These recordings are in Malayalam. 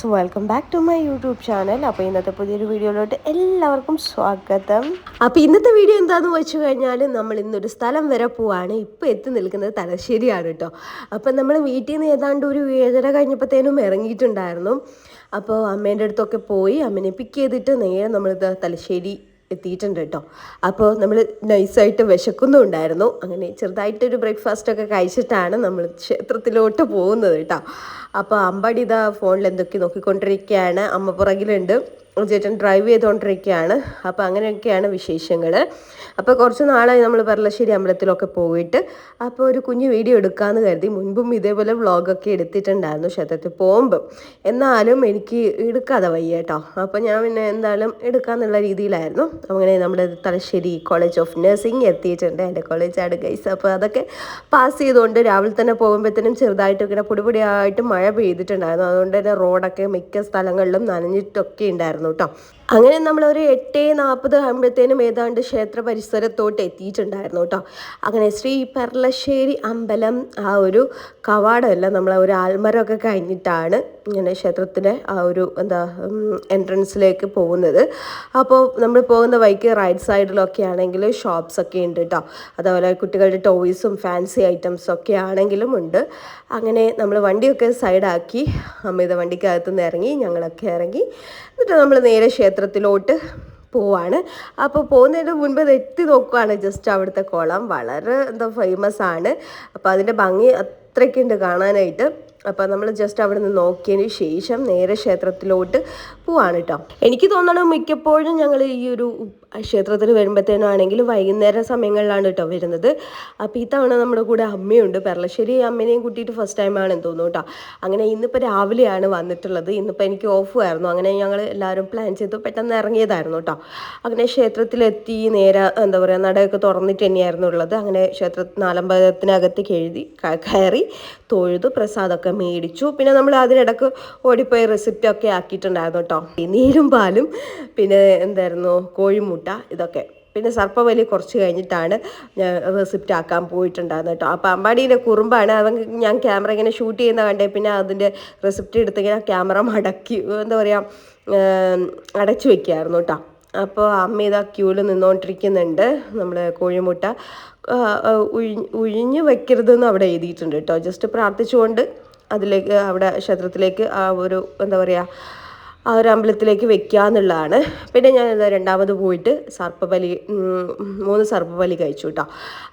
Guys welcome back to my YouTube channel അപ്പോൾ ഇന്നത്തെ പുതിയൊരു വീഡിയോയിലോട്ട് എല്ലാവർക്കും സ്വാഗതം. അപ്പോൾ ഇന്നത്തെ വീഡിയോ എന്താണെന്ന് വെച്ച് കഴിഞ്ഞാൽ നമ്മൾ ഇന്നൊരു സ്ഥലം വരെ പോവാണ്. ഇപ്പോൾ എത്തി നിൽക്കുന്നത് തലശ്ശേരിയാണ് കേട്ടോ. അപ്പം നമ്മൾ വീട്ടിൽ നിന്ന് ഏതാണ്ട് ഒരു ഏഴര കഴിഞ്ഞപ്പോഴത്തേനും ഇറങ്ങിയിട്ടുണ്ടായിരുന്നു. അപ്പോൾ അമ്മേന്റെ അടുത്തൊക്കെ പോയി അമ്മേനെ പിക്ക് ചെയ്തിട്ട് നേരെ നമ്മളിത് തലശ്ശേരി എത്തിയിട്ടുണ്ട് കേട്ടോ. അപ്പോൾ നമ്മൾ നൈസായിട്ട് വിശക്കുന്നുണ്ടായിരുന്നു. അങ്ങനെ ചെറുതായിട്ടൊരു ബ്രേക്ക്ഫാസ്റ്റൊക്കെ കഴിച്ചിട്ടാണ് നമ്മൾ ക്ഷേത്രത്തിലോട്ട് പോകുന്നത് കേട്ടോ. അപ്പോൾ അമ്പാടി ഇതാ ഫോണിൽ എന്തൊക്കെ നോക്കിക്കൊണ്ടിരിക്കുകയാണ്. അമ്മ പുറകിലുണ്ട്. ചേട്ടൻ ഡ്രൈവ് ചെയ്തുകൊണ്ടിരിക്കുകയാണ് അപ്പോൾ അങ്ങനെയൊക്കെയാണ് വിശേഷങ്ങൾ അപ്പോൾ കുറച്ച് നാളായി നമ്മൾ പറലശ്ശേരി അമ്പലത്തിലൊക്കെ പോയിട്ട്. അപ്പോൾ ഒരു കുഞ്ഞു വീഡിയോ എടുക്കാമെന്ന് കരുതി. മുൻപും ഇതേപോലെ വ്ളോഗൊക്കെ എടുത്തിട്ടുണ്ടായിരുന്നു ക്ഷേത്രത്തിൽ പോകുമ്പം. എന്നാലും എനിക്ക് എടുക്കാതെ വയ്യ കേട്ടോ. അപ്പോൾ ഞാൻ പിന്നെ എന്തായാലും എടുക്കാമെന്നുള്ള രീതിയിലായിരുന്നു. അങ്ങനെ നമ്മുടെ തലശ്ശേരി കോളേജ് ഓഫ് നഴ്സിംഗ് എത്തിയിട്ടുണ്ട്. എന്റെ കോളേജാണ് ഗൈസ് അപ്പോൾ അതൊക്കെ പാസ് ചെയ്തുകൊണ്ട് രാവിലെ തന്നെ പോകുമ്പോഴത്തേനും ചെറുതായിട്ട് ഇങ്ങനെ പൊടിപൊടിയായിട്ട് മഴ പെയ്തിട്ടുണ്ടായിരുന്നു. അതുകൊണ്ട് തന്നെ റോഡൊക്കെ മിക്ക സ്ഥലങ്ങളിലും നനഞ്ഞിട്ടൊക്കെ ഉണ്ടായിരുന്നു. കേട്ടോ. അങ്ങനെ നമ്മൾ ഒരു എട്ട് നാൽപ്പത് ആകുമ്പോഴത്തേനും ഏതാണ്ട് ക്ഷേത്ര പരിസരത്തോട്ട് എത്തിയിട്ടുണ്ടായിരുന്നു കേട്ടോ. അങ്ങനെ ശ്രീ പെർളശ്ശേരി അമ്പലം ആ ഒരു കവാടമല്ല നമ്മൾ ഒരു ആൽമരമൊക്കെ കഴിഞ്ഞിട്ടാണ് ഇങ്ങനെ ക്ഷേത്രത്തിന്റെ ആ ഒരു എന്താ എൻട്രൻസിലേക്ക് പോകുന്നത്. അപ്പോൾ നമ്മൾ പോകുന്ന വഴിക്ക് റൈറ്റ് സൈഡിലൊക്കെ ആണെങ്കിൽ ഷോപ്സ് ഒക്കെ ഉണ്ട് കേട്ടോ. അതേപോലെ കുട്ടികളുടെ ടോയ്സും ഫാൻസി ഐറ്റംസും ഒക്കെ ആണെങ്കിലും ഉണ്ട്. അങ്ങനെ നമ്മൾ വണ്ടിയൊക്കെ സൈഡാക്കി അമിത വണ്ടിക്കകത്തുനിന്ന് ഇറങ്ങി ഞങ്ങളൊക്കെ ഇറങ്ങി. എന്നിട്ട് നമ്മൾ നേരെ ക്ഷേത്രത്തിലോട്ട് പോവാണ്. അപ്പോൾ പോകുന്നതിന് മുൻപ് എത്തി നോക്കുകയാണ് ജസ്റ്റ് അവിടുത്തെ കുളം. വളരെ എന്താ ഫേമസ് ആണ്. അപ്പോൾ അതിന്റെ ഭംഗി അത്രയ്ക്കുണ്ട് കാണാനായിട്ട്. അപ്പോൾ നമ്മൾ ജസ്റ്റ് അവിടെ നിന്ന് നോക്കിയതിന് ശേഷം നേരെ ക്ഷേത്രത്തിലോട്ട് പോവാണ് കേട്ടോ എനിക്ക് തോന്നണം മിക്കപ്പോഴും ഞങ്ങൾ ഈ ഒരു ക്ഷേത്രത്തിൽ വരുമ്പോഴത്തേനാണെങ്കിൽ വൈകുന്നേര സമയങ്ങളിലാണ് കേട്ടോ വരുന്നത്. അപ്പോൾ ഈ തവണ നമ്മുടെ കൂടെ അമ്മയുണ്ട്. പെർളശ്ശേരി അമ്മേനെയും കൂട്ടിയിട്ട് ഫസ്റ്റ് ടൈമാണെന്ന് തോന്നുന്നു കേട്ടോ അങ്ങനെ ഇന്നിപ്പോൾ രാവിലെയാണ് വന്നിട്ടുള്ളത്. ഇന്നിപ്പോൾ എനിക്ക് ഓഫ് ആയിരുന്നു. അങ്ങനെ ഞങ്ങൾ എല്ലാവരും പ്ലാൻ ചെയ്തു. പെട്ടെന്ന് ഇറങ്ങിയതായിരുന്നു കേട്ടോ അങ്ങനെ ക്ഷേത്രത്തിലെത്തി നേരെ എന്താ പറയുക നടയൊക്കെ തുറന്നിട്ട് തന്നെയായിരുന്നു ഉള്ളത്. അങ്ങനെ ക്ഷേത്ര നാലമ്പലത്തിനകത്തേക്ക് എഴുതി കയറി തൊഴുത് പ്രസാദമൊക്കെ മേടിച്ചു. പിന്നെ നമ്മൾ അതിനിടക്ക് ഓടിപ്പോയി റെസിപ്റ്റൊക്കെ ആക്കിയിട്ടുണ്ടായിരുന്നു കേട്ടോ നീരും പാലും പിന്നെ എന്തായിരുന്നു കോഴിമുട്ട ഇതൊക്കെ. പിന്നെ സർപ്പവലി കുറച്ച് കഴിഞ്ഞിട്ടാണ് ഞാൻ റെസിപ്റ്റ് ആക്കാൻ പോയിട്ടുണ്ടായിരുന്നു കേട്ടോ അപ്പോൾ അമ്പാടീന്റെ കുറുമ്പാണ് അവൻ ഞാൻ ക്യാമറ ഇങ്ങനെ ഷൂട്ട് ചെയ്യുന്ന കണ്ടേ പിന്നെ അതിന്റെ റെസിപ്റ്റ് എടുത്തിങ്ങനെ ക്യാമറ മടക്കി എന്താ പറയുക അടച്ചു വെക്കുകയായിരുന്നു കേട്ടോ അപ്പോൾ അമ്മ ഇതാ ക്യൂവിൽ നിന്നുകൊണ്ടിരിക്കുന്നുണ്ട് നമ്മൾ കോഴിമുട്ട ഉഴിഞ്ഞ് വെക്കരുതെന്ന് അവിടെ എഴുതിയിട്ടുണ്ട് കേട്ടോ ജസ്റ്റ് പ്രാർത്ഥിച്ചുകൊണ്ട് അതിലേക്ക് അവിടെ ക്ഷേത്രത്തിലേക്ക് ആ ഒരു എന്താ പറയുക ആ ഒരു അമ്പലത്തിലേക്ക് വെക്കുക എന്നുള്ളതാണ് പിന്നെ ഞാൻ രണ്ടാമത് പോയിട്ട് സർപ്പബലി മൂന്ന് സർപ്പബലി കഴിച്ചു കേട്ടോ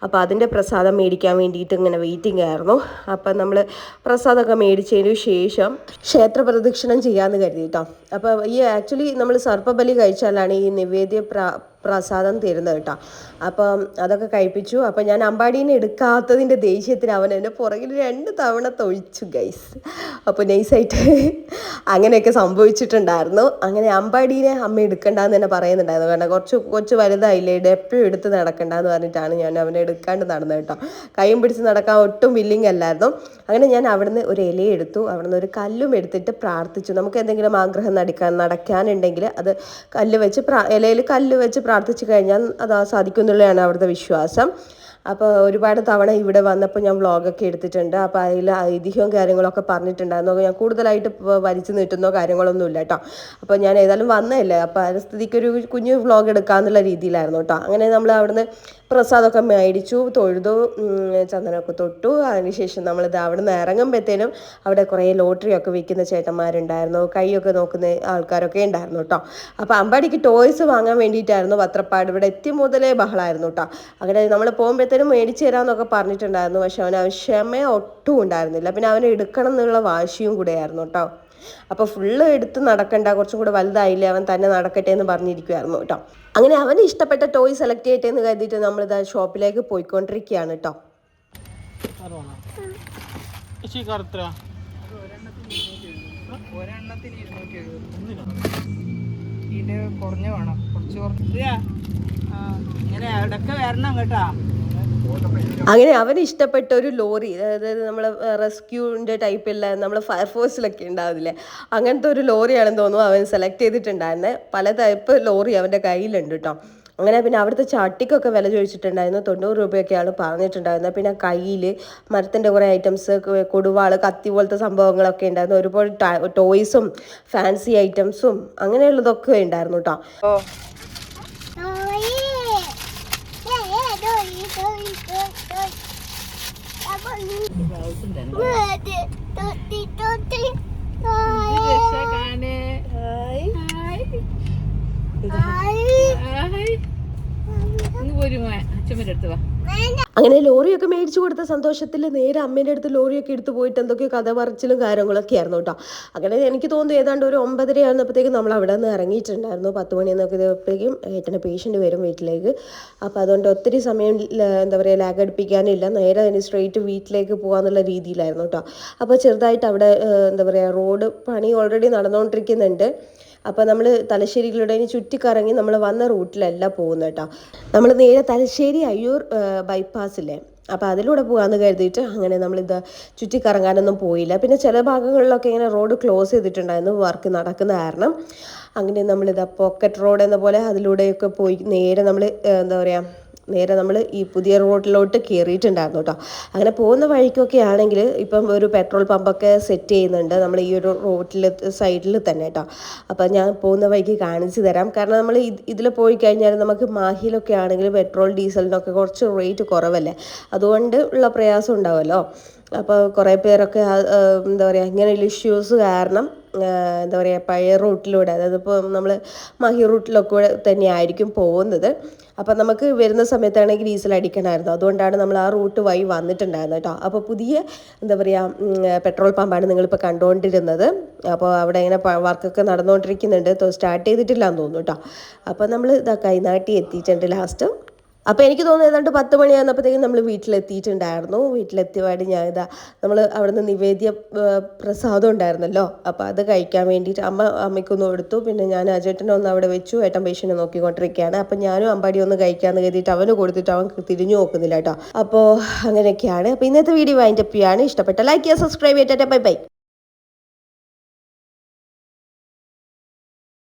അപ്പോൾ അതിന്റെ പ്രസാദം മേടിക്കാൻ വേണ്ടിയിട്ട് ഇങ്ങനെ വെയിറ്റിംഗ് ആയിരുന്നു. അപ്പം നമ്മൾ പ്രസാദമൊക്കെ മേടിച്ചതിന് ശേഷം ക്ഷേത്ര പ്രദക്ഷിണം ചെയ്യാമെന്ന് കരുതി കേട്ടോ അപ്പോൾ ഈ ആക്ച്വലി നമ്മൾ സർപ്പബലി കഴിച്ചാലാണ് ഈ നിവേദ്യ പ്രസാദം തരുന്നത് കേട്ടോ. അപ്പം അതൊക്കെ കഴിപ്പിച്ചു. അപ്പം ഞാൻ അമ്പാടീനെ എടുക്കാത്തതിന്റെ ദേഷ്യത്തിന് അവൻ എന്റെ പുറകിൽ രണ്ട് തവണ തൊഴിച്ചു ഗൈസ് അപ്പോൾ നൈസായിട്ട് അങ്ങനെയൊക്കെ സംഭവിച്ചിട്ടുണ്ടായിരുന്നു. അങ്ങനെ അമ്പാടീനെ അമ്മ എടുക്കണ്ടെന്ന് തന്നെ പറയുന്നുണ്ടായിരുന്നു. കാരണം കുറച്ച് കുറച്ച് വലുതായില്ലേ എപ്പോഴും എടുത്ത് നടക്കണ്ടെന്ന് പറഞ്ഞിട്ടാണ് ഞാൻ അവനെ എടുക്കാണ്ട് നടന്നത് കേട്ടോ. കൈയും പിടിച്ച് നടക്കാൻ ഒട്ടും വില്ലിങ് അല്ലായിരുന്നു. അങ്ങനെ ഞാൻ അവിടുന്ന് ഒരു ഇല എടുത്തു. അവിടുന്ന് ഒരു കല്ലും എടുത്തിട്ട് പ്രാർത്ഥിച്ചു. നമുക്ക് എന്തെങ്കിലും ആഗ്രഹം നടക്കാൻ നടക്കാനുണ്ടെങ്കിൽ അത് കല്ല് വെച്ച് ഇലയിൽ കല്ല് വെച്ച് പ്രാർത്ഥിച്ചു കഴിഞ്ഞാൽ അത് സാധിക്കുന്നുള്ളതാണ് അവരുടെ വിശ്വാസം. അപ്പോൾ ഒരുപാട് തവണ ഇവിടെ വന്നപ്പോൾ ഞാൻ വ്ളോഗൊക്കെ എടുത്തിട്ടുണ്ട്. അപ്പോൾ അതിൽ ഐതിഹ്യവും കാര്യങ്ങളൊക്കെ പറഞ്ഞിട്ടുണ്ടായിരുന്നു. ഞാൻ കൂടുതലായിട്ട് വലിച്ചു നീട്ടുന്നോ കാര്യങ്ങളൊന്നുമില്ല കേട്ടോ അപ്പോൾ ഞാൻ ഏതായാലും വന്നതല്ലേ? അപ്പോൾ ആ സ്ഥിതിക്ക് ഒരു കുഞ്ഞു വ്ളോഗ് എടുക്കാമെന്നുള്ള രീതിയിലായിരുന്നു കേട്ടോ അങ്ങനെ നമ്മൾ അവിടുന്ന് പ്രസാദമൊക്കെ മേടിച്ചു തൊഴുതു ചന്ദനമൊക്കെ തൊട്ടു. അതിനുശേഷം നമ്മളിത് അവിടെ നിന്ന് ഇറങ്ങുമ്പോഴത്തേനും അവിടെ കുറേ ലോട്ടറിയൊക്കെ വിൽക്കുന്ന ചേട്ടന്മാരുണ്ടായിരുന്നു. കൈയൊക്കെ നോക്കുന്ന ആൾക്കാരൊക്കെ ഉണ്ടായിരുന്നു കേട്ടോ അപ്പോൾ അമ്പാടിക്ക് ടോയ്സ് വാങ്ങാൻ വേണ്ടിയിട്ടായിരുന്നു പത്രപ്പാട് ഇവിടെ എത്തി മുതലേ ബഹളമായിരുന്നു കേട്ടോ അങ്ങനെ നമ്മൾ പോകുമ്പോഴത്തേനും മേടിച്ചു തരാമെന്നൊക്കെ പറഞ്ഞിട്ടുണ്ടായിരുന്നു. പക്ഷെ അവന് ക്ഷമ ഒട്ടും ഉണ്ടായിരുന്നില്ല. പിന്നെ അവനെ എടുക്കണം എന്നുള്ള വാശിയും കൂടെയായിരുന്നു കേട്ടോ. അപ്പോൾ ഫുള്ള് എടുത്ത് നടക്കണ്ട. കുറച്ചും കൂടെ വലുതായില്ലേ അവൻ തന്നെ നടക്കട്ടെ എന്ന് പറഞ്ഞിരിക്കുമായിരുന്നു കേട്ടോ. അങ്ങനെ അവന് ഇഷ്ടപ്പെട്ട ടോയ് സെലക്ട് ചെയ്യട്ടെ എന്ന് കരുതിയിട്ട് നമ്മളിതാ ഷോപ്പിലേക്ക് പോയിക്കൊണ്ടിരിക്കുകയാണ് കേട്ടോ. ഇത് കുറഞ്ഞ വേണം. കുറച്ച് കുറച്ച്. ഇങ്ങനെ ഇടയ്ക്ക് വരണം കേട്ടാ. അങ്ങനെ അവന് ഇഷ്ടപ്പെട്ട ഒരു ലോറി അതായത് നമ്മൾ റെസ്ക്യൂവിന്റെ ടൈപ്പിലുള്ള നമ്മൾ ഫയർഫോഴ്സിലൊക്കെ ഉണ്ടാവില്ലേ അങ്ങനത്തെ ഒരു ലോറിയാണെന്ന് തോന്നുന്നു അവൻ സെലക്ട് ചെയ്തിട്ടുണ്ടായിരുന്നെ. പല ടൈപ്പ് ലോറി അവന്റെ കയ്യിലുണ്ട് കേട്ടോ അങ്ങനെ പിന്നെ അവിടുത്തെ ചട്ടിക്കൊക്കെ വില ചോദിച്ചിട്ടുണ്ടായിരുന്നു. തൊണ്ണൂറ് രൂപയൊക്കെയാണ് പറഞ്ഞിട്ടുണ്ടായിരുന്നത് പിന്നെ കയ്യിൽ മരത്തിന്റെ കുറേ ഐറ്റംസ് കൊടുവാൾ കത്തി പോലത്തെ സംഭവങ്ങളൊക്കെ ഉണ്ടായിരുന്നു. ഒരുപാട് ടോയ്സും ഫാൻസി ഐറ്റംസും അങ്ങനെയുള്ളതൊക്കെ ഉണ്ടായിരുന്നു കേട്ടോ തൊട്ടി തൊട്ടി ഹായ് വാ. അങ്ങനെ ലോറിയൊക്കെ മേടിച്ചു കൊടുത്ത സന്തോഷത്തിൽ നേരെ അമ്മേന്റെ അടുത്ത് ലോറിയൊക്കെ എടുത്തു പോയിട്ട് എന്തൊക്കെയോ കഥ പറച്ചിലും കാര്യങ്ങളൊക്കെ ആയിരുന്നു കേട്ടോ. അങ്ങനെ എനിക്ക് തോന്നുന്നു ഏതാണ്ട് ഒരു ഒമ്പതര ആകുന്നപ്പോഴത്തേക്കും നമ്മൾ അവിടെ നിന്ന് ഇറങ്ങിയിട്ടുണ്ടായിരുന്നു. പത്ത് മണി എന്നൊക്കെപ്പോഴേക്കും ഏട്ടന്റെ പേഷ്യന്റ് വരും വീട്ടിലേക്ക്. അപ്പോൾ അതുകൊണ്ട് ഒത്തിരി സമയം എന്താ പറയുക ലാഗ് അടുപ്പിക്കാനില്ല. നേരെ അതിന് സ്ട്രെയിറ്റ് വീട്ടിലേക്ക് പോകാമെന്നുള്ള രീതിയിലായിരുന്നു കേട്ടോ. അപ്പോൾ ചെറുതായിട്ട് അവിടെ എന്താ പറയുക റോഡ് പണി ഓൾറെഡി നടന്നുകൊണ്ടിരിക്കുന്നുണ്ട്. അപ്പോൾ നമ്മൾ തലശ്ശേരിയിലൂടെ ചുറ്റിക്കറങ്ങി നമ്മൾ വന്ന റൂട്ടിലല്ല പോകുന്നത് കേട്ടോ നമ്മൾ നേരെ തലശ്ശേരി അയ്യൂർ ബൈപ്പാസില്ലേ? അപ്പോൾ അതിലൂടെ പോകാമെന്ന് കരുതിയിട്ട് അങ്ങനെ നമ്മളിത് ചുറ്റിക്കറങ്ങാനൊന്നും പോയില്ല. പിന്നെ ചില ഭാഗങ്ങളിലൊക്കെ ഇങ്ങനെ റോഡ് ക്ലോസ് ചെയ്തിട്ടുണ്ടായിരുന്നു വർക്ക് നടക്കുന്ന കാരണം. അങ്ങനെ നമ്മളിത് പോക്കറ്റ് റോഡ് എന്ന പോലെ അതിലൂടെയൊക്കെ പോയി നേരെ നമ്മൾ എന്താ പറയുക നേരെ നമ്മൾ ഈ പുതിയ റോഡിലോട്ട് കയറിയിട്ടുണ്ടായിരുന്നു കേട്ടോ. അങ്ങനെ പോകുന്ന വഴിക്കൊക്കെ ആണെങ്കിൽ ഇപ്പം ഒരു പെട്രോൾ പമ്പൊക്കെ സെറ്റ് ചെയ്യുന്നുണ്ട് നമ്മൾ ഈ ഒരു റോഡിൽ സൈഡിൽ തന്നെ കേട്ടോ. അപ്പം ഞാൻ പോകുന്ന വഴിക്ക് കാണിച്ചു തരാം. കാരണം നമ്മൾ ഇതിൽ പോയി കഴിഞ്ഞാൽ നമുക്ക് മാഹിയിലൊക്കെ ആണെങ്കിൽ പെട്രോൾ ഡീസലിനൊക്കെ കുറച്ച് റേറ്റ് കുറവല്ലേ? അതുകൊണ്ട് ഉള്ള പ്രയാസം ഉണ്ടാവുമല്ലോ. അപ്പോൾ കുറേ പേരൊക്കെ എന്താ പറയുക ഇങ്ങനെയുള്ള ഇഷ്യൂസ് കാരണം എന്താ പറയുക പഴയ റൂട്ടിലൂടെ അതായത് ഇപ്പോൾ നമ്മൾ മഹി റൂട്ടിലൊക്കെ കൂടെ തന്നെയായിരിക്കും പോകുന്നത്. അപ്പം നമുക്ക് വരുന്ന സമയത്താണെങ്കിൽ ഡീസൽ അടിക്കണമായിരുന്നു. അതുകൊണ്ടാണ് നമ്മൾ ആ റൂട്ട് വഴി വന്നിട്ടുണ്ടായിരുന്നത് കേട്ടോ അപ്പോൾ പുതിയ എന്താ പറയുക പെട്രോൾ പമ്പാണ് നിങ്ങളിപ്പോൾ കണ്ടുകൊണ്ടിരുന്നത് അപ്പോൾ അവിടെ ഇങ്ങനെ വർക്കൊക്കെ നടന്നുകൊണ്ടിരിക്കുന്നുണ്ട് സ്റ്റാർട്ട് ചെയ്തിട്ടില്ല എന്ന് തോന്നുന്നു കേട്ടോ അപ്പോൾ നമ്മൾ ഇതാ കൈനാട്ടി എത്തിയിട്ടുണ്ട് ലാസ്റ്റ്. അപ്പോൾ എനിക്ക് തോന്നുന്നു ഏതാണ്ട് പത്ത് മണിയാകുന്നപ്പോഴത്തേക്കും നമ്മൾ വീട്ടിലെത്തിയിട്ടുണ്ടായിരുന്നു. വീട്ടിലെത്തിയപാട് ഞാൻ ഇതാ നമ്മൾ അവിടെ നിന്ന് നിവേദ്യ പ്രസാദം ഉണ്ടായിരുന്നല്ലോ. അപ്പോൾ അത് കഴിക്കാൻ വേണ്ടിയിട്ട് അമ്മ അമ്മയ്ക്കൊന്ന് കൊടുത്തു. പിന്നെ ഞാൻ അജേട്ടനെ ഒന്ന് അവിടെ വെച്ചു. ഏട്ടൻ പേഷ്യനെ നോക്കിക്കൊണ്ടിരിക്കുകയാണ്. അപ്പോൾ ഞാനും അമ്പാടി ഒന്ന് കഴിക്കാമെന്ന് കരുതിയിട്ട് അവന് കൊടുത്തിട്ട് അവൻ തിരിഞ്ഞു നോക്കുന്നില്ല കേട്ടോ. അപ്പോൾ അങ്ങനെയൊക്കെയാണ്. അപ്പോൾ ഇന്നത്തെ വീഡിയോ വൈൻഡപ്പ് ചെയ്യാണ് ഇഷ്ടപ്പെട്ട ലൈക്ക് ചെയ്യുക സബ്സ്ക്രൈബ് ചെയ്തിട്ട് ബൈ ബൈ.